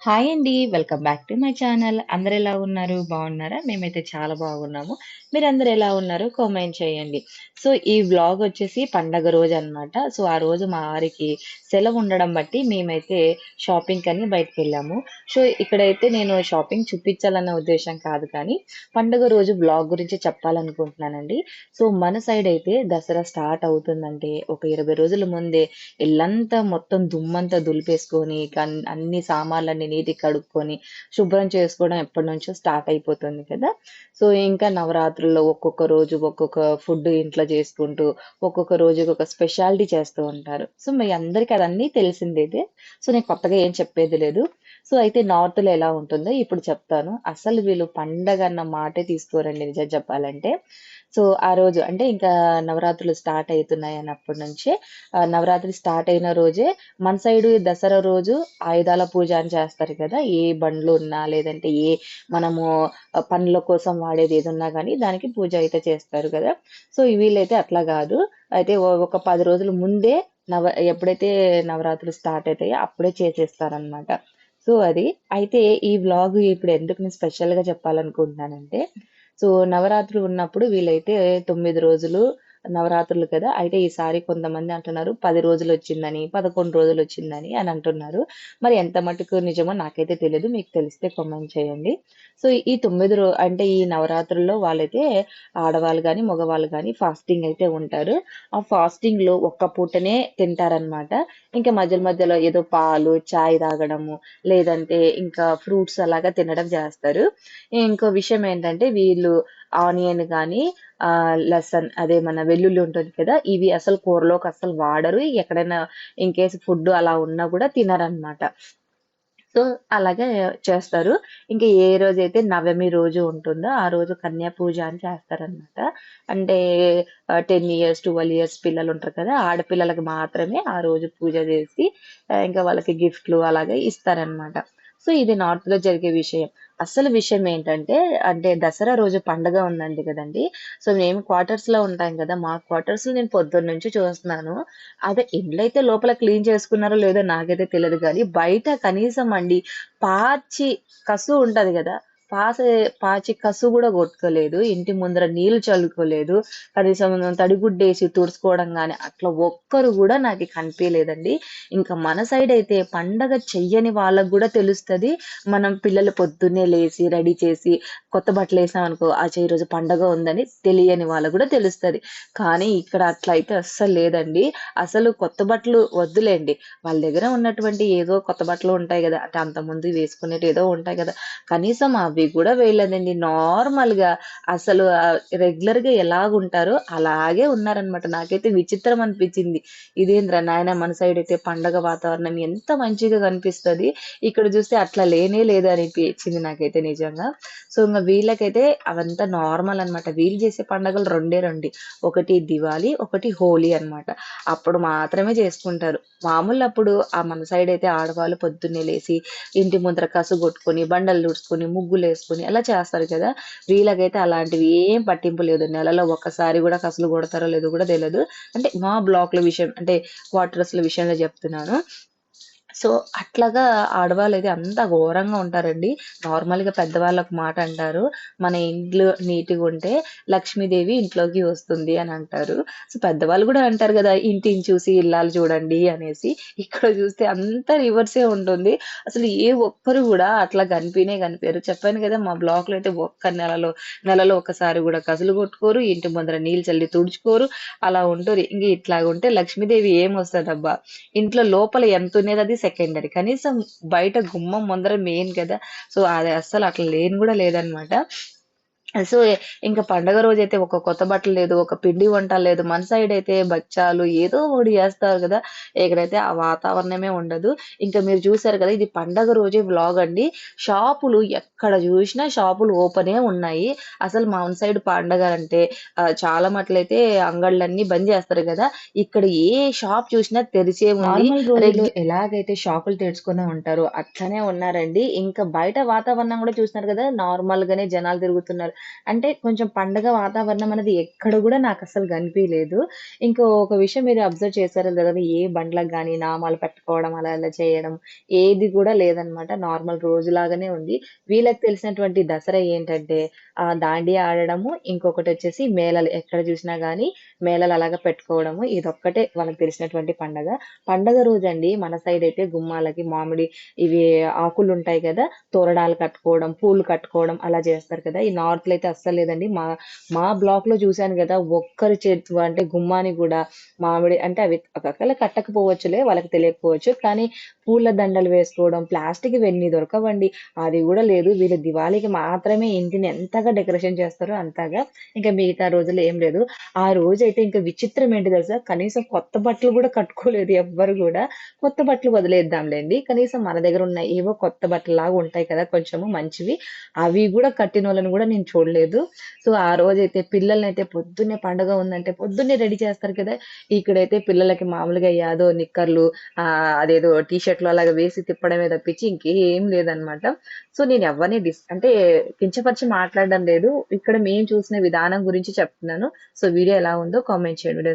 Hi అండి. Welcome back to my channel. అందరు ఎలా ఉన్నారు? బాగున్నారా? మేమైతే చాలా బాగున్నాము. మీరందరూ ఎలా ఉన్నారో కామెంట్ చేయండి. సో, ఈ వ్లాగ్ వచ్చేసి పండగ రోజన్నమాట. సో, ఆ రోజు మా వారికి సెలవు ఉండడం బట్టి మేమైతే షాపింగ్‌కని బయటికెళ్ళాము. సో, ఇక్కడైతే నేను షాపింగ్ చూపించాలన్న ఉద్దేశం కాదు కానీ, పండుగ రోజు వ్లాగ్ గురించి చెప్పాలనుకుంటున్నానండి. సో, మన సైడ్ అయితే దసరా స్టార్ట్ అవుతుందంటే ఒక 20 రోజుల ముందే ఇల్లంతా మొత్తం దుమ్మంతా దులిపేసుకొని, అన్ని సామాన్లన్నీ నీటి కడుక్కొని, శుభ్రం చేసుకోవడం ఎప్పటి నుంచో స్టార్ట్ అయిపోతుంది కదా! సో, ఇంకా నవరాత్రుల్లో ఒక్కొక్క రోజు ఒక్కొక్క ఫుడ్ ఇంట్లో చేసుకుంటూ, ఒక్కొక్క రోజు ఒక స్పెషాలిటీ చేస్తూ ఉంటారు. సో, మీ అందరికీ అదన్నీ తెలిసిందేదే. సో, నేను కొత్తగా ఏం చెప్పేది లేదు. సో, అయితే నార్త్‌లో ఎలా ఉంటుందో ఇప్పుడు చెప్తాను. అసలు వీళ్ళు పండగ అన్న మాటే తీసుకోరండి నిజం చెప్పాలంటే. సో, ఆ రోజు అంటే ఇంకా నవరాత్రులు స్టార్ట్ అయితున్నాయన్నప్పటి నుంచే నుంచి నవరాత్రి స్టార్ట్ అయిన రోజే మన సైడు దసరా రోజు ఆయుధాల పూజ అని చేస్తారు కదా! ఏ బండ్లు ఉన్నా, లేదంటే ఏ మనము పనుల కోసం వాడేది ఏదున్నా కానీ దానికి పూజ అయితే చేస్తారు కదా! సో, వీళ్ళైతే అట్లా కాదు అయితే ఒక పది రోజుల ముందే నవ ఎప్పుడైతే నవరాత్రులు స్టార్ట్ అవుతాయో అప్పుడే చేసేస్తారనమాట. సో, అది. అయితే ఈ వ్లాగ్ ఇప్పుడు ఎందుకు నేను స్పెషల్‌గా చెప్పాలనుకుంటున్నానంటే, సో, నవరాత్రులు ఉన్నప్పుడు వీళ్ళైతే తొమ్మిది రోజులు నవరాత్రులు కదా! అయితే ఈసారి కొంతమంది అంటున్నారు పది రోజులు వచ్చిందని పదకొండు రోజులు వచ్చిందని అని అంటున్నారు. మరి ఎంత మటుకు నిజమో నాకైతే తెలియదు మీకు తెలిస్తే కామెంట్ చేయండి. సో, ఈ తొమ్మిది రో అంటే ఈ నవరాత్రుల్లో వాళ్ళైతే ఆడవాళ్ళు కానీ మగవాళ్ళు కానీ ఫాస్టింగ్ అయితే ఉంటారు. ఆ ఫాస్టింగ్‌లో ఒక్క పూటనే తింటారనమాట. ఇంకా మధ్య మధ్యలో ఏదో పాలు, చాయ్ తాగడము, లేదంటే ఇంకా ఫ్రూట్స్ అలాగా తినడం చేస్తారు. ఇంకో విషయం ఏంటంటే వీళ్ళు ఆనియన్ కానీ లెసన్ లసన్ అదే మన వెల్లుల్లి ఉంటుంది కదా! ఇవి అసలు కూరలోకి అసలు వాడరు. ఎక్కడైనా ఇన్‌కేస్ ఫుడ్ అలా ఉన్నా కూడా తినరనమాట. సో, అలాగే చేస్తారు. ఇంకా ఏ రోజైతే నవమి రోజు ఉంటుందో ఆ రోజు కన్యా పూజ అని చేస్తారనమాట. అంటే టెన్ ఇయర్స్, 12 ఇయర్స్ పిల్లలు ఉంటారు కదా! ఆడపిల్లలకి మాత్రమే ఆ రోజు పూజ చేసి ఇంకా వాళ్ళకి గిఫ్ట్‌లు అలాగే ఇస్తారనమాట. సో, ఇది నార్త్‌లో జరిగే విషయం. అసలు విషయం ఏంటంటే, అంటే దసరా రోజు పండగ ఉందండి కదండి సో, మేము క్వార్టర్స్‌లో ఉంటాం కదా! మా క్వార్టర్స్‌లో నేను పొద్దున్నుంచి చూస్తున్నాను. అదే ఇండ్లయితే లోపల క్లీన్ చేసుకున్నారో లేదో నాకైతే తెలియదు కానీ బయట కనీసం అండి పాచి కసు ఉంటది కదా పాసే పాచి కసు కూడా కొట్టుకోలేదు. ఇంటి ముందర నీళ్ళు చల్లుకోలేదు. కనీసం తడిగుడ్డేసి తుడుచుకోవడం కానీ అట్లా ఒక్కరు కూడా నాకు కనిపించలేదండి ఇంకా మన సైడ్ అయితే పండగ చెయ్యని వాళ్ళకు కూడా తెలుస్తుంది మనం పిల్లలు పొద్దున్నే లేచి రెడీ చేసి, కొత్త బట్టలు వేసామనుకో అచ్చా రోజు పండగ ఉందని తెలియని వాళ్ళకి కూడా తెలుస్తుంది కానీ ఇక్కడ అట్లా అయితే అస్సలు లేదండి. అసలు కొత్త బట్టలు వద్దులేండి. వాళ్ళ దగ్గర ఉన్నటువంటి ఏదో కొత్త బట్టలు ఉంటాయి కదా అంటే అంతకుముందు వేసుకునేటివి ఏదో ఉంటాయి కదా కనీసం అవి అవి కూడా వేయలేదండి. నార్మల్‌గా అసలు రెగ్యులర్ రెగ్యులర్‌గా ఎలాగుంటారో అలాగే ఉన్నారనమాట. నాకైతే విచిత్రం అనిపించింది ఇదేందిరా నాయనా మన సైడ్ అయితే పండగ వాతావరణం ఎంత మంచిగా కనిపిస్తుంది ఇక్కడ చూస్తే అట్లా లేనే లేదు అనిపించింది నాకైతే నిజంగా. సో, ఇంకా వీళ్ళకైతే అవంతా నార్మల్ అనమాట. వీళ్ళు చేసే పండగలు రెండే రెండు ఒకటి దివాళీ, ఒకటి హోలీ అనమాట. అప్పుడు మాత్రమే చేసుకుంటారు. మామూలప్పుడు ఆ మన సైడ్ అయితే ఆడవాళ్ళు పొద్దున్నే లేసి, ఇంటి ముందర కసు కొట్టుకొని, బండలు తుడుచుకొని, వేసుకుని అలా చేస్తారు కదా! వీళ్ళకైతే అలాంటివి ఏం పట్టింపు లేదు. నెలలో ఒక్కసారి కూడా కసలు కొడతారో లేదో కూడా తెలియదు అంటే మా బ్లాక్‌ల విషయం అంటే క్వార్టర్స్‌ల విషయంలో చెప్తున్నాను. సో, అట్లాగా ఆడవాళ్ళు అయితే అంత ఘోరంగా ఉంటారండి. నార్మల్‌గా పెద్దవాళ్ళొక మాట అంటారు. మన ఇండ్లు నీట్‌గుంటే లక్ష్మీదేవి ఇంట్లోకి వస్తుంది అని అంటారు. సో, పెద్దవాళ్ళు కూడా అంటారు కదా ఇంటిని చూసి ఇల్లాలు చూడండి అనేసి. ఇక్కడ చూస్తే అంత రివర్సే ఉంటుంది. అసలు ఏ ఒక్కరు కూడా అట్లా కనిపినే కనిపారు చెప్పాను కదా మా బ్లాక్‌లో అయితే ఒక్క నెలలో నెలలో ఒక్కసారి కూడా కసులు కొట్టుకోరు. ఇంటి ముందర నీళ్ళు చల్లి తుడుచుకోరు. అలా ఉంటారు ఇంక ఇట్లాగుంటే లక్ష్మీదేవి ఏం వస్తుందబ్బా ఇంట్లో లోపల ఎంత ఉండేది అది సెకండరీ. కనీసం బయట గుమ్మం ముందర మెయిన్ కదా! సో, అది అస్సలు అట్లా లేని కూడా లేదనమాట. సో, ఇంక పండగ రోజైతే ఒక కొత్త బట్టలు లేదు, ఒక పిండి వంట లేదు. మన సైడయితే బచ్చాలు ఏదో ఒకటి చేస్తారు గదా! ఇక్కడైతే ఆ వాతావరణమే ఉండదు. ఇంకా మీరు చూసారు కదా! ఇది పండగ రోజే వ్లాగ్ అండి. షాపులు ఎక్కడ చూసినా షాపులు ఓపెనే ఉన్నాయి. అసలు మన సైడ్ పండగ అంటే చాలా మట్లయితే అంగడ్లన్నీ బంద్ చేస్తారు గదా! ఇక్కడ ఏ షాప్ చూసినా తెరిచే ఉంది. నార్మల్ ఎలాగైతే షాపులు తెరుచుకునే ఉంటారో అట్లనే ఉన్నారండి. ఇంకా బయట వాతావరణం గూడా చూస్తున్నారు గదా! నార్మల్‌గానే జనాలు తిరుగుతున్నారు. అంటే కొంచెం పండగ వాతావరణం అనేది ఎక్కడ కూడా నాకు అసలు కనిపించలేదు ఇంకో ఒక విషయం మీరు అబ్జర్వ్ చేశారో కదా ఏ బండ్లకు కానీ నామాలు పెట్టుకోవడం అలా అలా చేయడం ఏది కూడా లేదనమాట. నార్మల్ రోజులాగానే ఉంది. వీళ్ళకి తెలిసినటువంటి దసరా ఏంటంటే ఆ దాండియా ఆడడము, ఇంకొకటొచ్చేసి మేళాలు ఎక్కడ చూసినా కానీ మేళాలు అలాగా పెట్టుకోవడము. ఇదొక్కటే వాళ్ళకి తెలిసినటువంటి పండగ. పండగ రోజండి మన సైడ్ అయితే గుమ్మాలకి మామిడి ఇవి ఆకులు ఉంటాయి కదా తోరణాలు కట్టుకోవడం, పూలు కట్టుకోవడం అలా చేస్తారు కదా! ఈ బ్లాక్లో అయితే అస్సలు లేదండి. మా మా బ్లాక్‌లో చూసాను కదా ఒక్కరి చేతి అంటే గుమ్మాని కూడా మామిడి అంటే అవి ఒకవేళ కట్టకపోవచ్చులే వాళ్ళకి తెలియకపోవచ్చు. కానీ పూల దండలు వేసుకోవడం, ప్లాస్టిక్ ఇవన్నీ దొరకవండి. అది కూడా లేదు. వీళ్ళు దివాళీకి మాత్రమే ఇంటిని ఎంతగా డెకరేషన్ చేస్తారో అంతగా. ఇంకా మిగతా రోజుల్లో ఏం లేదు. ఆ రోజు అయితే ఇంకా విచిత్రం ఏంటి తెలుసా? కనీసం కొత్త బట్టలు కూడా కట్టుకోలేదు ఎవ్వరు కూడా కొత్త బట్టలు వదిలేద్దాంలేండి కనీసం మన దగ్గర ఉన్న ఏవో కొత్త బట్టలు లాగా ఉంటాయి కదా! కొంచెము మంచివి. అవి కూడా కట్టిన వాళ్ళని కూడా నేను చూడలేదు. సో, ఆ రోజైతే అయితే పొద్దున్నే పండుగ ఉందంటే పొద్దున్నే రెడీ చేస్తారు కదా! ఇక్కడైతే పిల్లలకి మామూలుగా యాదో నిక్కర్లు అదేదో టీ షర్ట్‌లు అలాగ వేసి తిప్పడమే తప్పించి ఇంకేం లేదనమాట. సో, నేను ఎవరిని డిస్ అంటే కించపరిచి మాట్లాడడం లేదు. ఇక్కడ మేము చూసిన విధానం గురించి చెప్తున్నాను. సో, వీడియో ఎలా ఉందో కామెంట్ చేయండి.